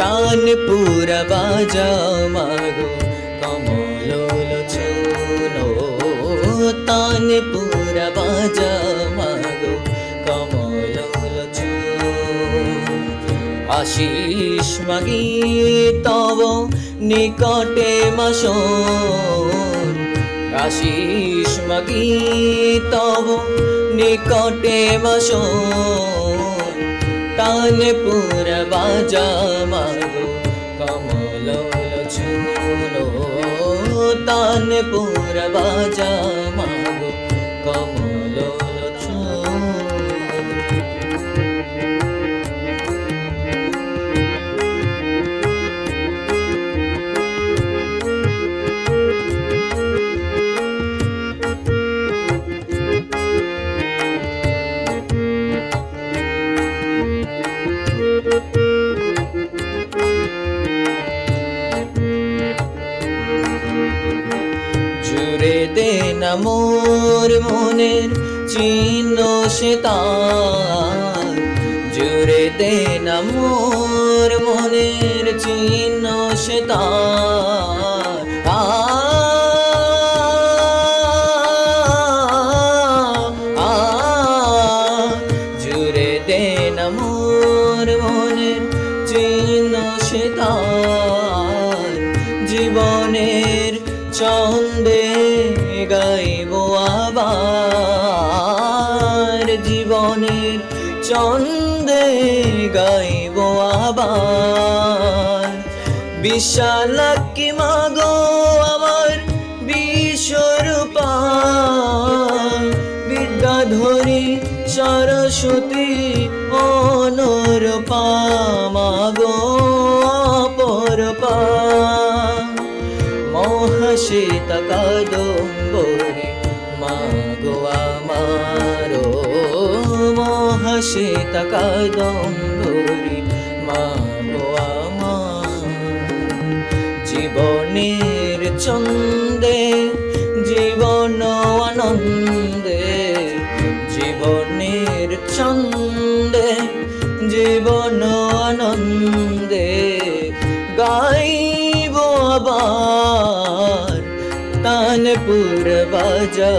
তান পুরা বাজা মাগো কমল লোচনো তান পুরা বাজা মাগো কমল আশিস মাগি তব নিকটে মাসন, আশিস মাগি তব নিকটে মাসন। पुर बाजा कमलो तानपुर तानपुरवाजा জুড়ে দে না মোর মনের চিহ্ন সে তার। জুড়ে দে না মোর মনের চিহ্ন সে তার। আ, মনের চিহ্ন সে জীবনের চন্দে চন্দে গাইব আবার। বিশাল কি মাগো আমার বিশ্বরূপা। বিদ্যাধরী সরস্বতী অনরূপা, মাগো অপরপা। মহাশীত কাদম্বরী মাগো আমারো মহাশীত কাদম্বরী মাগো আমার, জীবনের চন্দে জীবন আনন্দে, জীবনের চন্দে জীবন আনন্দে গাইব আবার, তানপুর বাজা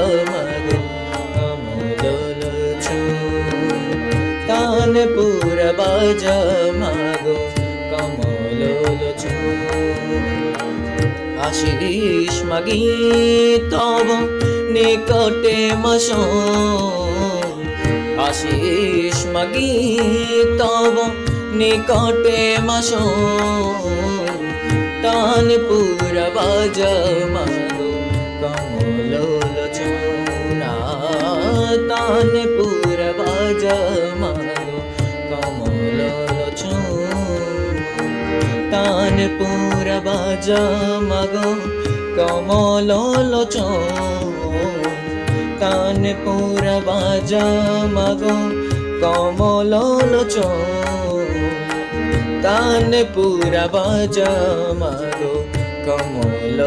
তানপুর বাজা মাগো কমল আশিস মাগি তব নিকটে মশ আশিস মাগি তব নিকটে মশ তান পুরা বাজা মাগো কমল লোচনা। তান পুরা মাগো পুরা বাজা মাগো, কমল কান পুরা বাজা মাগো, কমল কান পুরা বাজা মাগো, কমল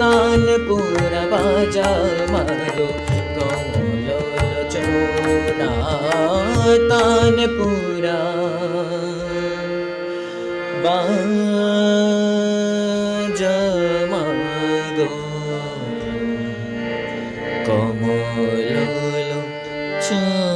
তান পুরা বাজা মাগো, কমল লোচন। তান পুরা বাজমাগো কমল চুন